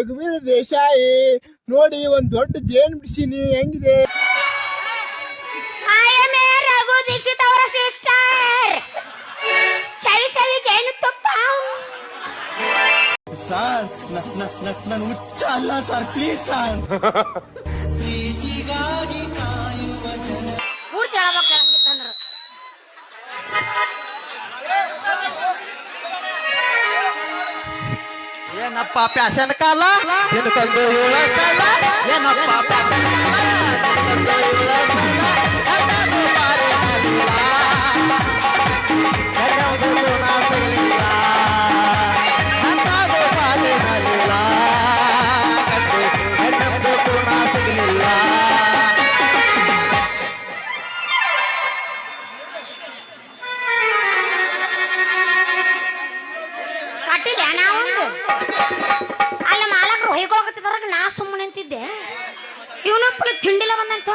ರಘುವೀರ ದೇಶಾಯಿ ನೋಡಿ ಒಂದ್ ದೊಡ್ಡ ಜೇನ್ ಬಿಡಿಸಿನಿ. ಹೆಂಗಿದೆ? ಸಾರ್ ರಘು ದೀಕ್ಷಿತ್ ಅವರ ಸಿಸ್ಟರ್. ಶವಿ ಶವಿ ಜೇನು ತುಪ್ಪ. ಸರ್ ನನ್ ಹುಚ್ಚ ಅಲ್ಲ ಸರ್ ಪ್ಲೀಸ್ ಸರ್. ಏನಪ್ಪ ಪ್ಯಾಶನ್ ಕಾಲ? ತಿನ್ಕೊಂಡು ಉಳಸ್ತಲ್ಲ ಏನಪ್ಪ ಪ್ಯಾಶನ್ ಬರಕ್ ನಾ ಸುಮ್ಮನೆ ಅಂತಿದ್ದೆ. ಇವನು ತಿಂಡಿಲ್ಲ ಬಂದಂತ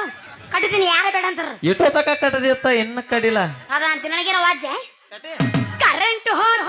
ಕಟ್ಟಿದ್ದೀನಿ ಯಾರ ಬೇಡ ಅಂತಾರ. ಇಟ್ಟು ತಕ ಕಟ್ಟದಿತ್ತ ಇನ್ನು ಕಡಿಲ್ಲ ಅದ ಅಂತ ನನಗೇನೋ ವಾಜ್ಯ? ಕರೆಂಟ್ ಹೋದ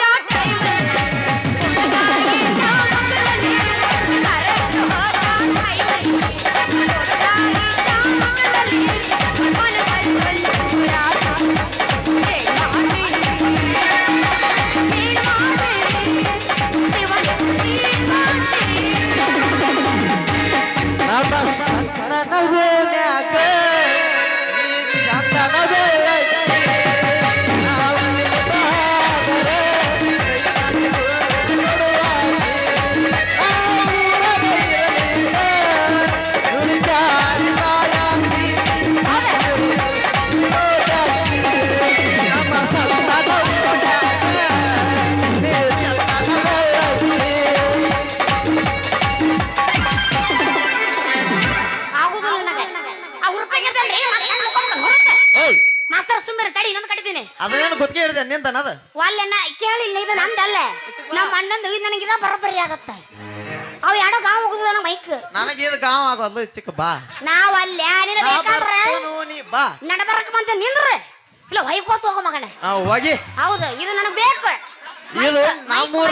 ಹೇಳಿದೆ ನಿಂತನದ ಕೇಳಿಲ್ಲ ಇದು ನಂದಲ್ಲ. ನಮ್ಮ ಅಣ್ಣಂದು ಇದು ನನಗಿದ ಬರೋಬ್ಬರಿ ಆಗತ್ತ. ಅವ ಯಾಡೋ ಗಾವ್ ಹೋಗುದ ನನ್ನ ಮೈಕ್. ನನಗೆ ಇದು ಗಾಂವ್ ಆಗೋದು ಚಿಕ್ಕ ಬಾ. ನಾವ್ ಅಲ್ಲ ನಿನ್ನ ನಾ ಬೇಕಾದ್ರ ಬರ್ತೇನು ನೀ ಬಾ. ನಡಬರಕ್ ಬಂತ ನಿಂದ್ರ. ಇಲ್ಲ ಹೊಯ್ಕೋತ ಹೋಗೋ ಮಗನೇ. ಆ, ಹೋಗಿ. ಹೌದು ಇದು ನನಗ್ ಬೇಕು. ಇದು ನಮ್ಮೂರ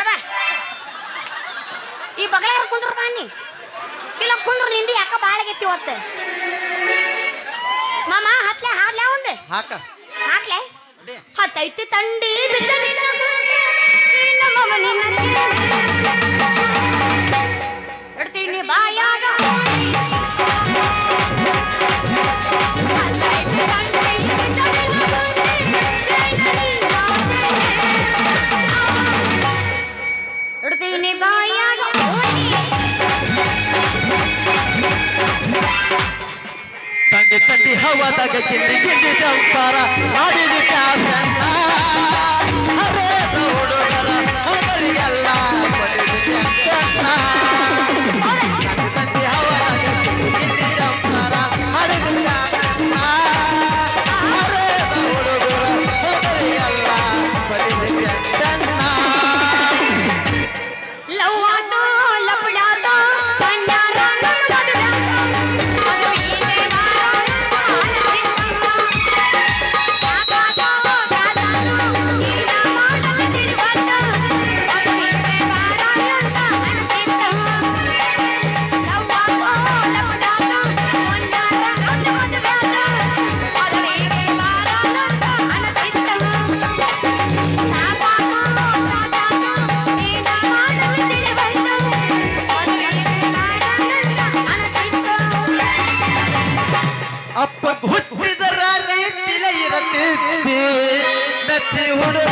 ಬಾ. ಈ ಬಗಲ ಕುಂದ್ರ ಬನ್ನಿ ಇಲ್ಲ ಕುಂದ್ರ ನಿಂದಿ ಯಾಕ ಬಾಳಗೆತ್ತಿ ಒತ್ತ ಮಾಮ ಹತ್ಲೆ ಹಾಡ್ಲೆ? ಹಾಕ. ಹಾಕ್ಲೆ. ಹತ್ತೈತಿ ತಂಡಿ ಬಿಚ್ಚ هوا دغه کیندي کیندي ما دې تاسو காட்சி உடு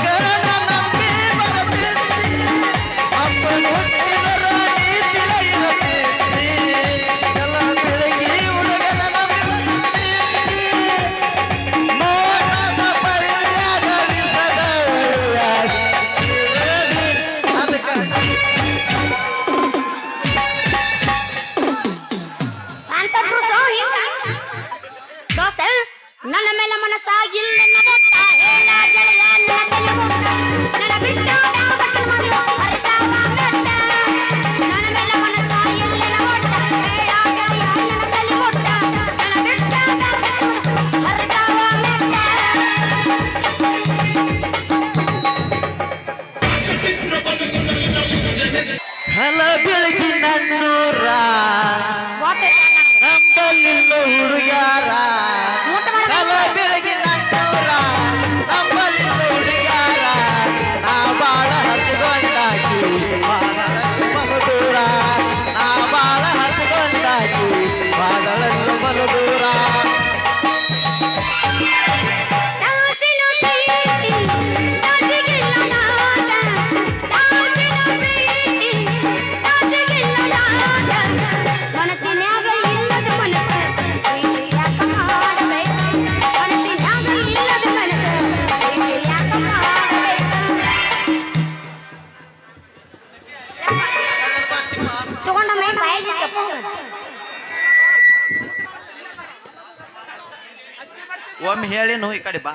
ಒಮ್ಮೆ ಹೇಳಿನು ಈ ಕಡೆ ಬಾ.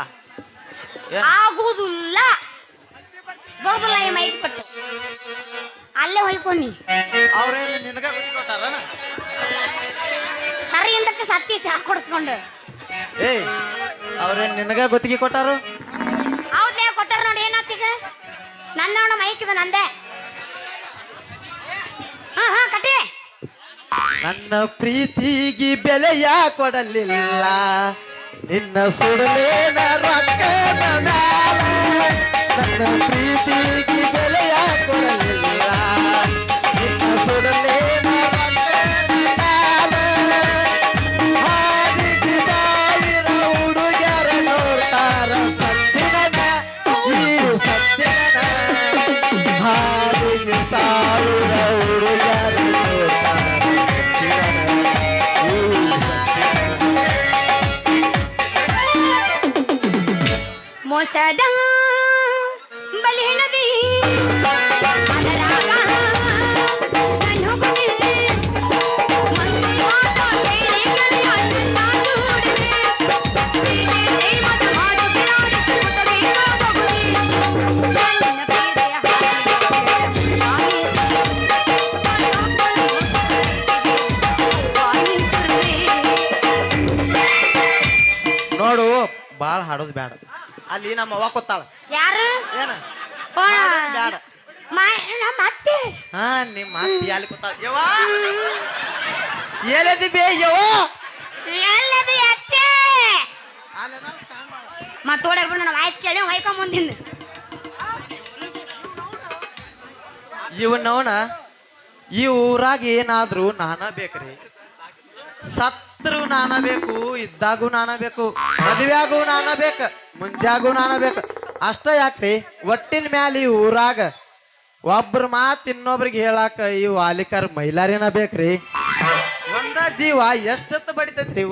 ಏನ್? ಆಗುದಿಲ್ಲ ಬರುದಿಲ್ಲ ಈ ಮೈಕ್ ಪಟ್ಟು ಅಲ್ಲೇ ಹೊಯ್ಕೊನಿ. ಅವ್ರೇನು ನಿನಗ ಕೊಟ್ಟಾರ ಸರಿ ಇಂದಕ್ಕೆ ಸತ್ತಿ ಶಾಕ್ ಕೊಡಿಸ್ಕೊಂಡು? ಏ ಅವ್ರೇನ್ ನಿನಗ ಗುತ್ತಿಗೆ ಕೊಟ್ಟಾರು? ಹೌದ್ಲೇ ಕೊಟ್ಟಾರ ನೋಡಿ ಏನಾತೀಗ ನನ್ನ ಅವನ ಮೈಕ್ ಇದು ನಂದೆ. ಹಾ ಹಾ ಕಟ್ಟಿ. ನನ್ನ ಪ್ರೀತಿಗೆ ಬೆಲೆಯ ಕೊಡಲಿಲ್ಲ. ನಿನ್ನ ಸುಡಲೇನ ರೊಕ್ಕದ ಮ್ಯಾಲ ನನ್ನ ಪ್ರೀತಿಗೆ ಬೆಲೆಯ ಕೊಡಲಿಲ್ಲ. ನಿನ್ನ ಸುಡಲೇನ ಹಾಡೋದು ಬೇಡ. ಅಲ್ಲಿ ನಮ್ಮ ಅವ್ವ ಕೊತ್ತಾಳ ಯಾರು? ಏನ? ಬ್ಯಾಡ. ನಮ್ಮ ಅತ್ತೆ. ಹಾ ನಿಮ್ಮ ಅತ್ತಿ ಅಲ್ಲಿ ಕೂತಾಳ. ಯವ್ವ? ಏಲದಿ ಬೇ ಯವ್ವ? ಎಲ್ಲದು ಅತ್ತೆ. ಮತ್ತೆ ಓಡಾಡ್ಬಿಡು ನನ್ನ ವಾಯ್ಸ್ ಕೇಳಿ ಹೊಯ್ಕೊಂಡ್ ಮುಂದಿಂದ ಇವನವನ ಈ ಊರಾಗ ಏನಾದ್ರೂ ನಾನ ಬೇಕ್ರಿ. ಸತ್ರು ನಾನ ಬೇಕು ಇದ್ದಾಗೂ ನಾನ ಬೇಕು ಮದುವೆಯಾಗೂ ನಾನ ಬೇಕ ಮುಂಜಾಗೂ ನಾನ ಬೇಕು. ಅಷ್ಟ ಯಾಕ್ರಿ? ಒಟ್ಟಿನ ಮ್ಯಾಲ ಈ ಊರಾಗ ಒಬ್ರ ಮಾತ್ ಇನ್ನೊಬ್ರಿಗೆ ಹೇಳಾಕ ಈ ವಾಲಿಕರ್ ಮೈಲಾರಿನ ಬೇಕ್ರಿ? ಒಂದ ಜೀವ ಎಷ್ಟೊತ್ತು ಬಡಿತೈತ್ರಿ?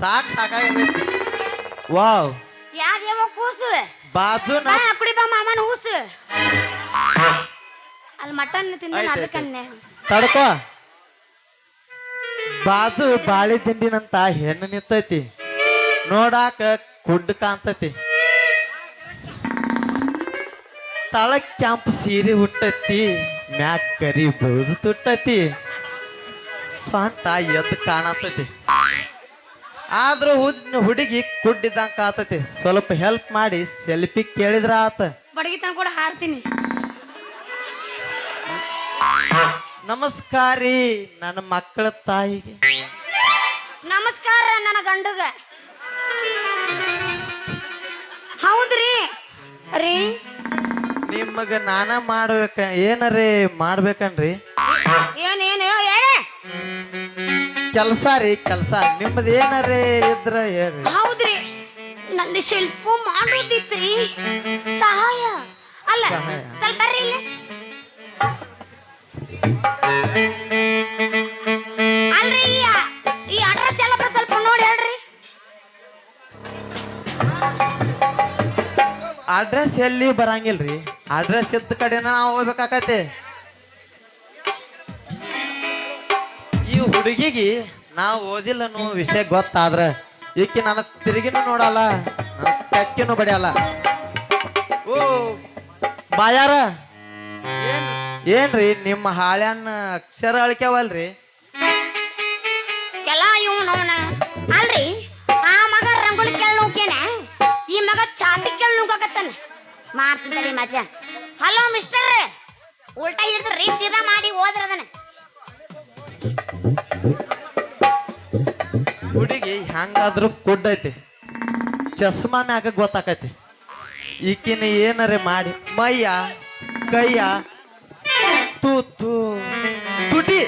ಸಾಕ್ ಸಾಕಾಗೈತಿ ವಾವ್. ಯಾವ್ದೇವೋ ಕೂಸು? ಬಾಜು ಕುಡಿ ಬಾ ಮಾಮನ ಹೂಸು ಅಲ್ಲಿ ಮಟನ್ ತಿಂದ ಆಯ್ತ್ ಅದಕ್ಕನ್ನೆ ತಡ್ಕೋ. ಬಾಜು ಬಾಳೆ ದಿಂಡಿನಂತ ಹೆಣ್ಣು ನಿಂತೈತಿ. ನೋಡಾಕ ಕುಡ್ ಕಾಂತತಿ ತಳ ಕೆಂಪು ಸೀರೆ ಹುಟ್ಟತಿ ಮ್ಯಾಕ್ ಕರಿ ಬ್ಲೌಸ್ ತುಟ್ಟತಿ. ಸ್ವಂತ ಎದ್ದು ಕಾಣತತಿ. ಆದ್ರೂ ಹುಡ್- ಹುಡುಗಿ ಕುಡ್ಡಿದ್ದಂಗ ಕಾತತಿ ಸ್ವಲ್ಪ ಹೆಲ್ಪ್ ಮಾಡಿ ಸೆಲ್ಫಿ ಕೇಳಿದ್ರ ಆತ. ಬಡಗಿ ತನ ಕೂಡ ಹಾಡ್ತೀನಿ. ನಮಸ್ಕಾರಿ ನನ್ನ ಮಕ್ಕಳ ತಾಯಿಗೆ. ನಮಸ್ಕಾರ ನನ್ನ ಗಂಡಗ. ಹೌದ್ರಿ? ರೀ? ನಿಮಗ ನಾನ ಮಾಡ್ಬೇಕ ಏನರೇ ಮಾಡ್ಬೇಕನ್ರಿ? ಏನ್ ಏನ್ ಕೆಲಸ ಕೆಲ್ಸ ರೀ ಕೆಲಸ. ನಿಮ್ಮದು ಏನರೇ ಇದ್ರ ಹೇಳ್ರಿ. ಹೌದ್ರಿ. ನಂದು ಶಿಲ್ಪ ಮಾಡೋದಿತ್ರಿ ಸಹಾಯ. ಅಲ್ಲ. ಸ್ವಲ್ಪ ಬರ್ರಿ ಇಲ್ಲಿ. ಅಡ್ರೆಸ್ ಎಲ್ಲ ಬರಂಗಿಲ್ರಿ? ಅಡ್ರೆಸ್ ಇದ್ದ ಕಡೆನ ನಾವು ಹೋಗ್ಬೇಕಾಕತಿ. ಈ ಹುಡುಗಿಗೆ ನಾವು ಓದಿಲ್ಲ ಅನ್ನೋ ವಿಷಯ ಗೊತ್ತಾದ್ರೆ ಈಕೆ ನನ್ನ ತಿರುಗಿನೂ ನೋಡಲ್ಲ ಕಕ್ಕಿನೂ ಬಡಿಯಲ್ಲ. ಓ, ಬಾಯಾರ. ಏನ್ರಿ ನಿಮ್ಮ ಹಾಳ್ಯಾನ ಅಕ್ಷರ ಅಳ್ಕ್ಯಾವಲ್ರಿ? ಎಲ್ಲ ಇವನು ಅವನ ಅಲ್ರಿ ಆ ಮಗ ರಂಗೋಲಿ ಕೇಳ್ ನುಗ್ಗೇನ ಈ ಮಗ ಚಾಪಿ ಕೇಳ್ ನುಗ್ಗಕತ್ತಾನ ಮಜ ಮಜಾ. ಹಲೋ ಮಿಸ್ಟರ್ ಉಲ್ಟಾ ಹಿಡಿದ್ರಿ ಸೀದಾ ಮಾಡಿ ಹೋದ್ರದನ ಹುಡುಗಿ ಹೆಂಗಾದ್ರೂ ಕುಡ್ಡೈತಿ ಚಸ್ಮಾ ಮ್ಯಾಗ ಗೊತ್ತಾಕೈತಿ. ಈಕಿನ ಏನರೆ ಮಾಡಿ ಮೈಯ ಕೈಯ ತೂತು ತುಟಿ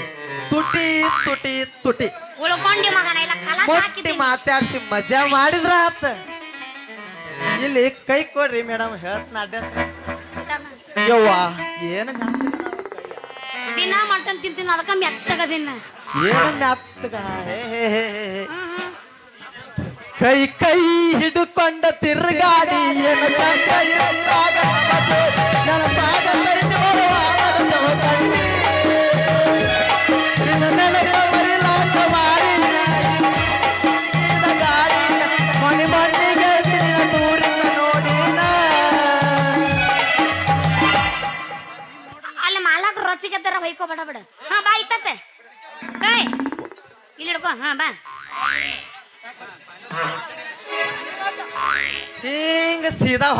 ತುಟಿ ತುಟಿ ತುಟಿ. ಉಳ್ಕೊಂಡಿ ಮಗನ ಇಲ್ಲ ಕಲಾಸ ಮುಟ್ಟಿ ಹಾಕಿದ್ದೀನಿ. ಮಾತಾಡ್ಸಿ ಮಜಾ ಮಾಡಿದ್ರ ಆತ. ಇಲ್ಲಿ ಕೈ ಕೊಡ್ರಿ ಮೇಡಮ್ ಹೇಳ್ತ ಅಡ್ರೆಸ್ ಯವ್ವ ಏನು ದಿನ ಮಟನ್ ತಿಂತೀನಿ ಅದಕ್ಕ ಮೆತ್ತಗದಿನ. ಏನು ಮ್ಯಾತ್ಗ ಹೇ ಹೇ ಹೇ ಹೇ. ಹೇ ಕೈ ಕೈ ಹಿಡ್ಕೊಂಡ ತಿರುಗಾಡಿ ಏನು ಚಂದ ಇರುವಾಗ ನಮದು ನನ್ನ ಪಾದ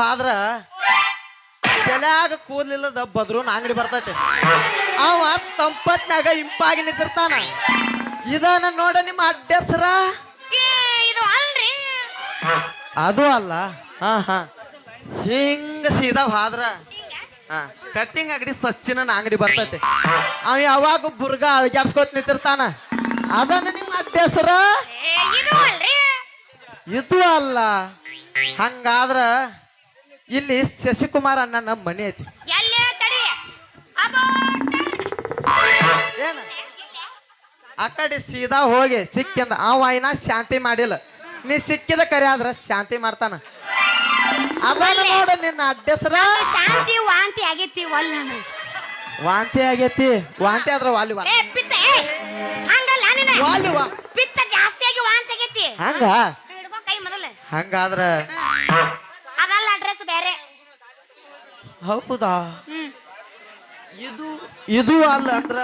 ಹೋದ್ರ ತಲ್ಯಾಗ ಕೂದಲಿಲ್ಲದ ಬದ್ರು ಅಂಗಡಿ ಬರ್ತೈತೆ. ಅವ ತಂಪತ್ನಾಗ ಇಂಪಾಗಿ ನಿಂತಿರ್ತಾನ. ಇದನ್ನ ನೋಡ ನಿಮ್ಮ ಅಡ್ಡೆಸರ? ಅದು ಅಲ್ಲ. ಹಾ ಹಾ. ಹಿಂಗ ಸೀದಾ ಹಾದ್ರ ಹಾ ಕಟ್ಟಿಂಗ್ ಅಂಗಡಿ ಸಚ್ಚಿನ ಅಂಗಡಿ ಬರ್ತೈತೆ. ಅವ ಯಾವಾಗ ಬುರ್ಗ ಅಳ್ಗ್ಯಾಡ್ಸ್ಕೊತ್ ನಿಂತಿರ್ತಾನ. ಅದನ್ನ ನಿಮ್ಮ ಅಡ್ಡೆಸರ? ಇದು ಅಲ್ಲ. ಹಂಗಾದ್ರ ಇಲ್ಲಿ ಶಶಿಕುಮಾರ್ ನಮ್ಮ ಮನೆ ಐತಿ. ಏನ? ಆ ಕಡೆ ಸೀದಾ ಹೋಗಿ ಸಿಕ್ಕಿಂದ ಆ ವಾಯಿನ ಶಾಂತಿ ಮಾಡಿಲ್ಲ. ನೀ ಸಿಕ್ಕಿದ ಕರೆ ಆದ್ರ ಶಾಂತಿ ಮಾಡ್ತಾನ. ಅದನ್ನ ನೋಡು ನಿನ್ನ ಅಡ್ಡೆಸರ. ಶಾಂತಿ ವಾಂತಿ ಆಗೈತಿ ಒಲ್ಲ ವಾಂತಿ ಆಗೈತಿ. ವಾಂತಿ ಆದ್ರ ವಾಲಿ ವಾ ಹಂಗಲ್ಲ ನಿನ್ನ ವಾಲಿ ವಾ. ಪಿತ್ತ ಜಾಸ್ತಿ ಆಗಿ ವಾಂತಿ ಆಗೈತಿ. ಹಂಗ? ಹಂಗಾದ್ರ? ಹೌದಾ? ಇದು ಇದು ಅಲ್ಲ ಅಂದ್ರ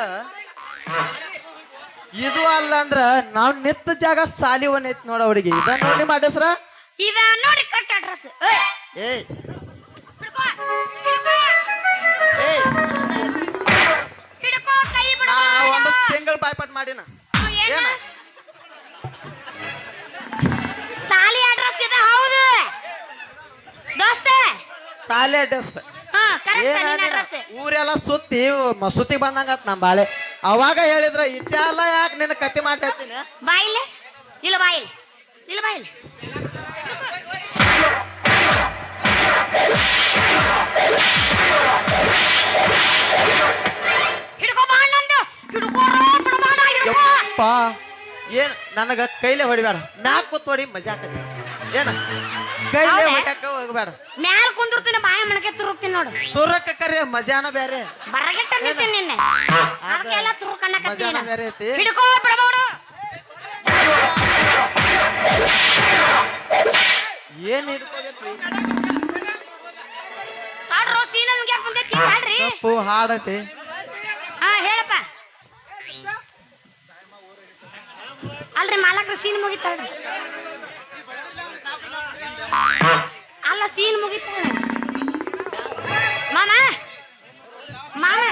ಇದು ಅಲ್ಲ ಅಂದ್ರ ನಾವ್ ನಿತ್ತ ಜಾಗ ಸಾಲಿ ಒನ್ ಐತ್ ನೋಡ ಅವ್ರಿಗೆ. ಇದ ನೋಡಿ ನಿಮ್ಮ ಅಡ್ರೆಸ್ರ? ಇದ ನೋಡಿ ಕರೆಕ್ಟ್ ಅಡ್ರೆಸ್ ಏಯ್. ಏಯ್. ಹಿಡ್ಕೋ. ಕೈ ಬಿಡು ನಾ ಒಂದು ತಿಂಗಳ ಬಾಯ್ಪಾಟ್ ಮಾಡಿನ. ಏನ? ಸಾಲಿ ಅಡ್ರೆಸ್ ಇದೆ ಹೌದು. ದೋಸ್ತ. ಸಾಲಿ ಅಡ್ರೆಸ್ ಊರೆಲ್ಲ ಸುತ್ತಿ ಮಸೂತಿ ಬಂದಂಗತ್ ನಮ್ ಬಾಳೆ. ಅವಾಗ ಹೇಳಿದ್ರ ಇಟ್ಟೆಲ್ಲ ಯಾಕೆ ನಿನ್ನ ಕತ್ತಿ ಮಾಡ್ತೀನಿ ಬಾಯಿಲೆ? ಇಲ್ಲ ಬಾಯಿಲೆ. ಇಲ್ಲ ಬಾಯಿಲೆ. ಏನ್ ನನಗ ಕೈಲೇ ಹೊಡಿಬೇಡ. ಮ್ಯಾಕ್ ಕೂತ್ ಹೊಡಿ ಮಜಾ ಆಕತಿ ಏನ? ಕೈಲೇ? ಹೊಡ್ಯಾಕ ಹೋಗ್ಬೇಡ. ಮ್ಯಾಲ್ ಕುಂದಿರ್ತೀನಿ ಬಾಯ ಮಣಕೆ ತುರುಕ್ತೀನಿ ನೋಡು. ಸುರಕ್ಕ ಕರೆ ಮಜಾನ ಬೇರೆ. ಬರಗಟ್ಟ ನಿಂತೀನಿ ನಿನ್ನೆ. ಅದಕ್ಕೆಲ್ಲ ತುರುಕಣ್ಣಕತ್ತೀನಿ ಮಜಾನ ಬೇರೆ ಐತಿ. ಹಿಡ್ಕೋ ಬಿಡಬೋಡು. ಏನ್ ಹಿಡ್ಕೋಬೇಕ್ರಿ ತಾಡ್ರೋ ಸೀನ ಮುಗ್ಯಾಕ ಬಂದೈತಿ ತಾಡ್ರಿ. ತಪ್ಪು ಹಾಡತಿ. ಹಾ ಹೇಳಪ್ಪ. ಅಲ್ರಿ ಮಾಲಕ್ರ ಸೀನ್ ಮುಗಿತಾಳ್ರಿ ಸೀನ್ ಮುಗಿತ ಮಾಮ ಮಾಮ